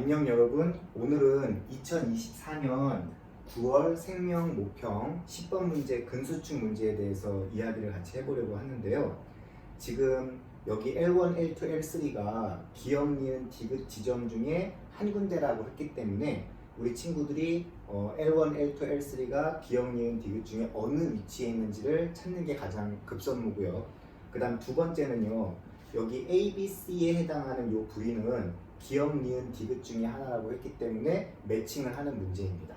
안녕 여러분. 오늘은 2024년 9월 생명 모평 10번 문제 근수축 문제에 대해서 이야기를 같이 해보려고 하는데요. 지금 여기 L1, L2, L3가 기억, 니은, 디귿 지점 중에 한 군데라고 했기 때문에 우리 친구들이 어, L1, L2, L3가 기억, 니은, 디귿 중에 어느 위치에 있는지를 찾는 게 가장 급선무고요. 그 다음 두 번째는요. 여기 A, B, C에 해당하는 요 부위는 기억, 니은, 디귿 중에 하나라고 했기 때문에 매칭을 하는 문제입니다.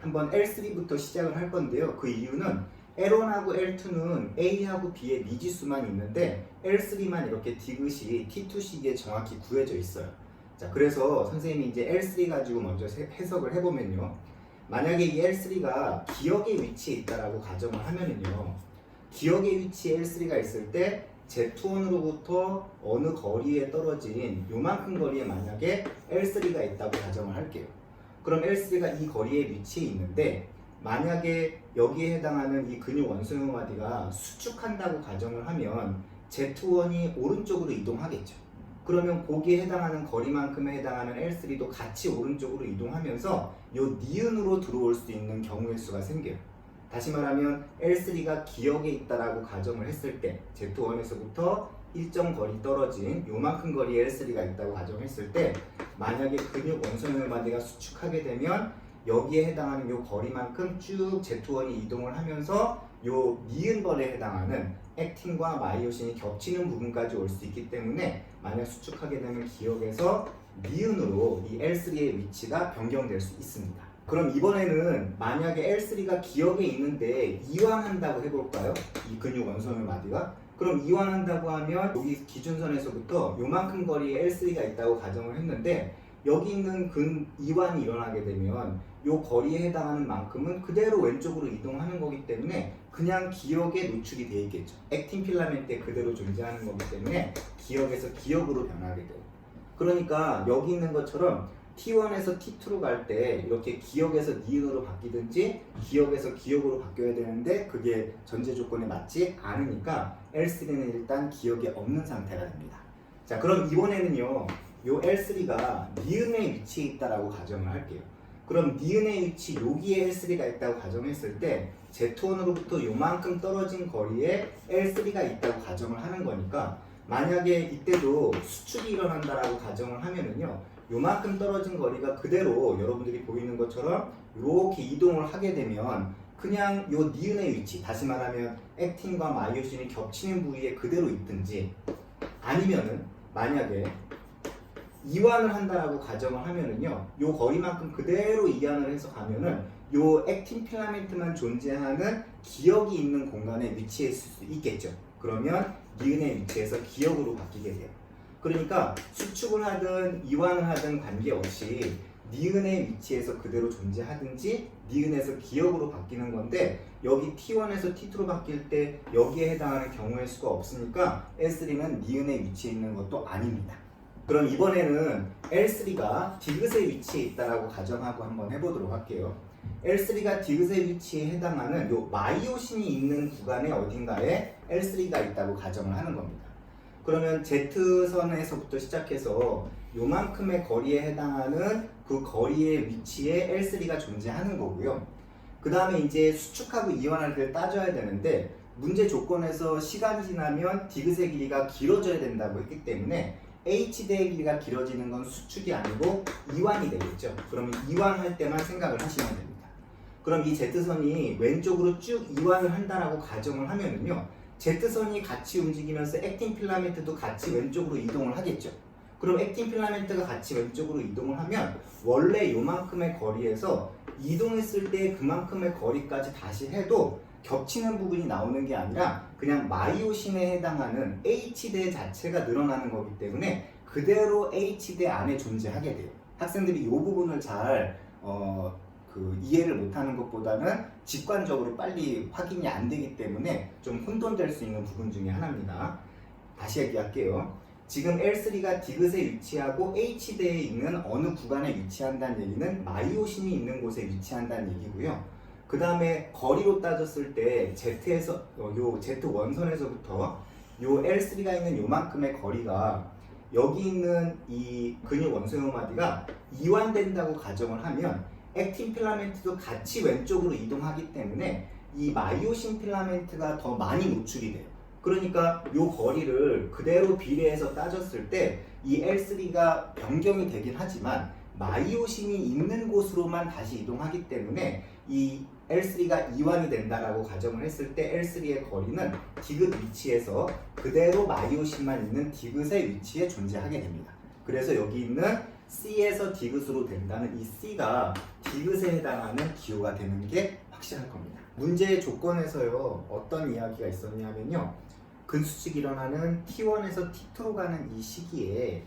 한번 L3부터 시작을 할 건데요. 그 이유는 L1하고 L2는 A하고 B의 미지수만 있는데 L3만 이렇게 디귿이 T2식에 정확히 구해져 있어요. 자, 그래서 선생님이 이제 L3 가지고 먼저 세- 해석을 해보면요. 만약에 이 L3가 기억의 위치에 있다라고 가정을 하면은요. 기억의 위치에 L3가 있을 때 Z1으로부터 어느 거리에 떨어진 요만큼 거리에 만약에 L3가 있다고 가정을 할게요. 그럼 L3가 이 거리에 위치해 있는데 만약에 여기에 해당하는 이 근육 원숭이 마디가 수축한다고 가정을 하면 Z1이 오른쪽으로 이동하겠죠. 그러면 거기에 해당하는 거리만큼에 해당하는 L3도 같이 오른쪽으로 이동하면서 요 니은으로 들어올 수 있는 경우의 수가 생겨요. 다시 말하면 L3가 기억에 있다라고 가정을 했을 때 Z1에서부터 일정 거리 떨어진 요만큼 거리에 L3가 있다고 가정했을 때 만약에 근육 원선의 마디가 수축하게 되면 여기에 해당하는 요 거리만큼 쭉 Z1이 이동을 하면서 요 니은 벌에 해당하는 액틴과 마이오신이 겹치는 부분까지 올 수 있기 때문에 만약 수축하게 되면 기억에서 니은으로 이 L3의 위치가 변경될 수 있습니다. 그럼 이번에는 만약에 L3가 기억에 있는데 이완한다고 해볼까요? 이 근육 원소의 마디가 그럼 이완한다고 하면 여기 기준선에서부터 요만큼 거리에 L3가 있다고 가정을 했는데 여기 있는 근 이완이 일어나게 되면 요 거리에 해당하는 만큼은 그대로 왼쪽으로 이동하는 거기 때문에 그냥 기억에 노출이 돼 있겠죠. 액틴 필라멘트에 그대로 존재하는 거기 때문에 기억에서 기억으로 변하게 돼요. 그러니까 여기 있는 것처럼 T1에서 T2로 갈 때 이렇게 기억에서 니은으로 바뀌든지 기억에서 기억으로 바뀌어야 되는데 그게 전제 조건에 맞지 않으니까 L3는 일단 기억에 없는 상태가 됩니다. 자 그럼 이번에는요 요 L3가 니은의 위치에 있다라고 가정을 할게요. 그럼 니은의 위치 여기에 L3가 있다고 가정했을 때 Z1으로부터 요만큼 떨어진 거리에 L3가 있다고 가정을 하는 거니까 만약에 이때도 수축이 일어난다라고 가정을 하면은요 요만큼 떨어진 거리가 그대로 여러분들이 보이는 것처럼 이렇게 이동을 하게 되면 그냥 요 니은의 위치 다시 말하면 액틴과 마이오신이 겹치는 부위에 그대로 있든지 아니면은 만약에 이완을 한다라고 가정을 하면은요 요 거리만큼 그대로 이완을 해서 가면은 요 액틴 필라멘트만 존재하는 기억이 있는 공간에 위치해 있을 수 있겠죠. 그러면 니은의 위치에서 기억으로 바뀌게 돼요 그러니까 수축을 하든 이완을 하든 관계없이 니은의 위치에서 그대로 존재하든지 니은에서 기억으로 바뀌는 건데 여기 T1에서 T2로 바뀔 때 여기에 해당하는 경우의 수가 없으니까 L3는 니은의 위치에 있는 것도 아닙니다. 그럼 이번에는 L3가 디귿의 위치에 있다라고 가정하고 한번 해보도록 할게요. L3가 디귿의 위치에 해당하는 요 마이오신이 있는 구간에 어딘가에 L3가 있다고 가정을 하는 겁니다. 그러면 Z선에서부터 시작해서 요만큼의 거리에 해당하는 그 거리의 위치에 L3가 존재하는 거고요. 그 다음에 이제 수축하고 이완할 때를 따져야 되는데 문제 조건에서 시간이 지나면 디귿의 길이가 길어져야 된다고 했기 때문에 H대의 길이가 길어지는 건 수축이 아니고 이완이 되겠죠. 그러면 이완할 때만 생각을 하시면 됩니다. 그럼 이 Z선이 왼쪽으로 쭉 이완을 한다라고 가정을 하면은요. Z선이 같이 움직이면서 액틴 필라멘트도 같이 왼쪽으로 이동을 하겠죠. 그럼 액틴 필라멘트가 같이 왼쪽으로 이동을 하면 원래 요만큼의 거리에서 이동했을 때 그만큼의 거리까지 다시 해도 겹치는 부분이 나오는 게 아니라 그냥 마이오신에 해당하는 H대 자체가 늘어나는 거기 때문에 그대로 H대 안에 존재하게 돼요. 학생들이 이 부분을 잘 어, 그 이해를 못하는 것보다는 직관적으로 빨리 확인이 안 되기 때문에 좀 혼돈될 수 있는 부분 중에 하나입니다. 다시 얘기할게요. 지금 L3가 디귿에 위치하고 H대에 있는 어느 구간에 위치한다는 얘기는 마이오신이 있는 곳에 위치한다는 얘기고요. 그 다음에 거리로 따졌을 때 Z에서 어, 요 Z 원선에서부터 요 L3가 있는 요만큼의 거리가 여기 있는 이 근육 원소형마디가 이완된다고 가정을 하면 액틴 필라멘트도 같이 왼쪽으로 이동하기 때문에 이 마이오신 필라멘트가 더 많이 노출이 돼요. 그러니까 이 거리를 그대로 비례해서 따졌을 때 이 L3가 변경이 되긴 하지만 마이오신이 있는 곳으로만 다시 이동하기 때문에 이 L3가 이완이 된다라고 가정을 했을 때 L3의 거리는 디귿 위치에서 그대로 마이오신만 있는 디귿의 위치에 존재하게 됩니다. 그래서 여기 있는 C에서 디귿으로 된다는 이 C가 디귿에 해당하는 기호가 되는 게 확실할 겁니다. 문제의 조건에서요 어떤 이야기가 있었냐면요 근수축 일어나는 T1에서 T2로 가는 이 시기에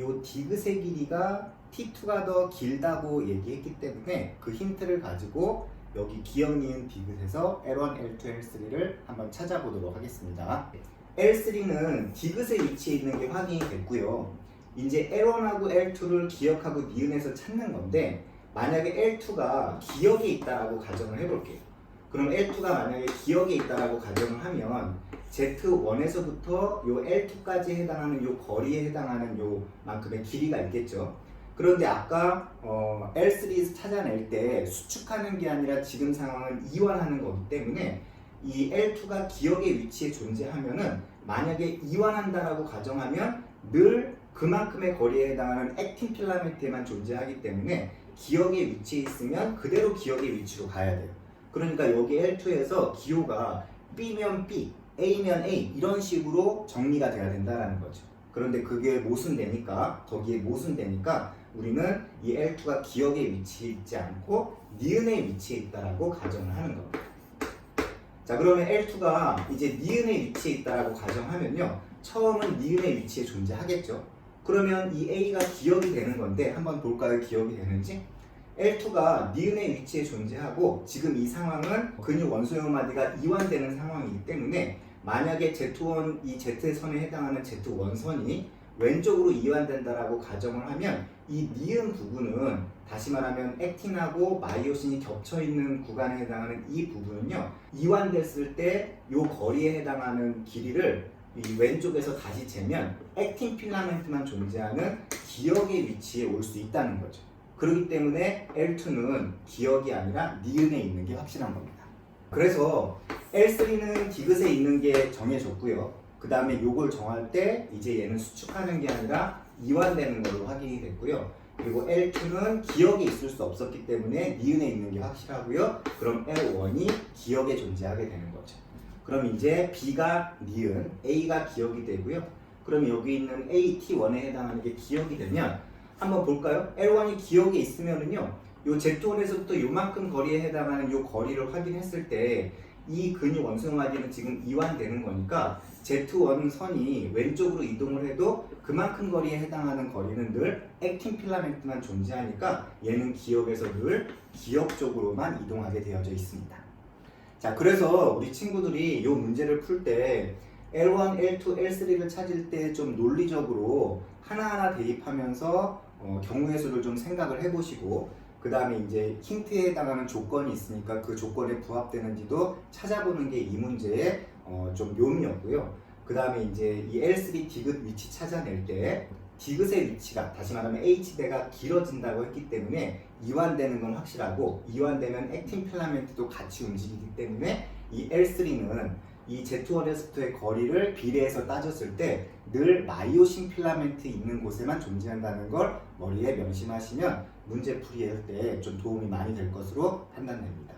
요 디귿의 길이가 T2가 더 길다고 얘기했기 때문에 그 힌트를 가지고 여기 기억 니은 디귿에서 L1, L2, L3를 한번 찾아보도록 하겠습니다. L3는 디귿의 위치에 있는 게 확인이 됐고요. 이제 L1하고 L2를 기억하고 니은에서 찾는 건데 만약에 L2가 기억에 있다라고 가정을 해볼게요. 그럼 L2가 만약에 기억에 있다라고 가정을 하면 Z1에서부터 요 L2까지 해당하는 요 거리에 해당하는 요 만큼의 길이가 있겠죠. 그런데 아까 어, L3 찾아낼 때 수축하는 게 아니라 지금 상황은 이완하는 거기 때문에 이 L2가 기억의 위치에 존재하면은 만약에 이완한다라고 가정하면 늘 그만큼의 거리에 해당하는 액틴 필라멘트에만 존재하기 때문에 기억의 위치에 있으면 그대로 기억의 위치로 가야 돼요. 그러니까 여기 L2에서 기호가 B면 B, A면 A 이런 식으로 정리가 돼야 된다라는 거죠. 그런데 그게 모순되니까 거기에 모순되니까 우리는 이 L2가 기억에 위치해 있지 않고 니은에 위치해 있다라고 가정을 하는 겁니다. 자 그러면 L2가 이제 니은에 위치해 있다라고 가정하면요 처음은 니은의 위치에 존재하겠죠. 그러면 이 A가 기억이 되는 건데 한번 볼까요? 기억이 되는지? L2가 니은의 위치에 존재하고 지금 이 상황은 근육 원소형 마디가 이완되는 상황이기 때문에 만약에 Z1 이 Z선에 해당하는 Z1선이 왼쪽으로 이완된다라고 가정을 하면 이 니은 부분은 다시 말하면 액틴하고 마이오신이 겹쳐 있는 구간에 해당하는 이 부분은요 이완됐을 때 이 거리에 해당하는 길이를 이 왼쪽에서 다시 재면 액틴 필라멘트만 존재하는 기억의 위치에 올 수 있다는 거죠. 그렇기 때문에 L2는 기억이 아니라 니은에 있는 게 확실한 겁니다. 그래서 L3는 디귿에 있는 게 정해졌고요. 그 다음에 요걸 정할 때 이제 얘는 수축하는 게 아니라 이완되는 걸로 확인이 됐고요. 그리고 L2는 기억에 있을 수 없었기 때문에 니은에 있는 게 확실하고요. 그럼 L1이 기억에 존재하게 되는 거죠. 그럼 이제 B가 니은, A가 기억이 되고요. 그럼 여기 있는 AT1에 해당하는 게 기억이 되면 한번 볼까요? L1이 기억에 있으면은요. 요 Z1에서부터 요만큼 거리에 해당하는 요 거리를 확인했을 때 이 근육 원소마디는 지금 이완되는 거니까 Z1 선이 왼쪽으로 이동을 해도 그만큼 거리에 해당하는 거리는 늘 액틴 필라멘트만 존재하니까 얘는 기억에서 늘 기억 쪽으로만 이동하게 되어져 있습니다. 자, 그래서 우리 친구들이 이 문제를 풀 때 L1, L2, L3를 찾을 때 좀 논리적으로 하나하나 대입하면서 어, 경우의 수를 좀 생각을 해보시고 그 다음에 이제 힌트에 해당하는 조건이 있으니까 그 조건에 부합되는지도 찾아보는 게 이 문제의 어, 좀 묘미였고요. 그 다음에 이제 이 L3 디귿 위치 찾아낼 때 디귿의 위치가 다시 말하면 H대가 길어진다고 했기 때문에 이완되는 건 확실하고 이완되면 액틴 필라멘트도 같이 움직이기 때문에 이 L3는 이 Z1에서부터의 거리를 비례해서 따졌을 때 늘 마이오신 필라멘트 있는 곳에만 존재한다는 걸 머리에 명심하시면 문제 풀이할 때 좀 도움이 많이 될 것으로 판단됩니다.